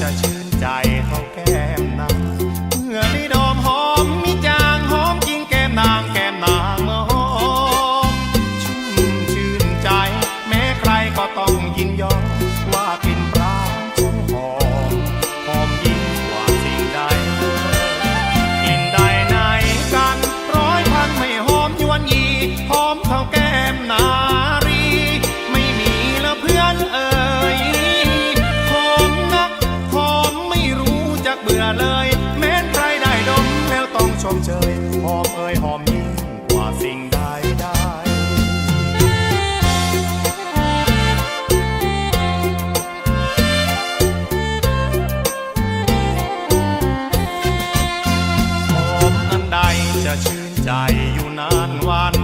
จะชื่นใจเท่าแก้มนางเมื่อได้ดอมหอมมีจางหอมกินแก้มนางแก้มนางเมื่อหอมชุ่มชื่นใจ แม้ใครก็ต้องยินยอมว่ากลิ่นปลาชมหอมหอมยิ่งกว่าสิ่งใดกินใดไหนกันร้อยพันไม่หอมยวนยีหอมเท่าแก้มนาง เบื่อเลย แม้ใครได้ดมแล้วต้องชมเชยหอมเอ่ยหอมยิ่งกว่าสิ่งใดใดหอมอันใดจะชื่นใจอยู่นานวัน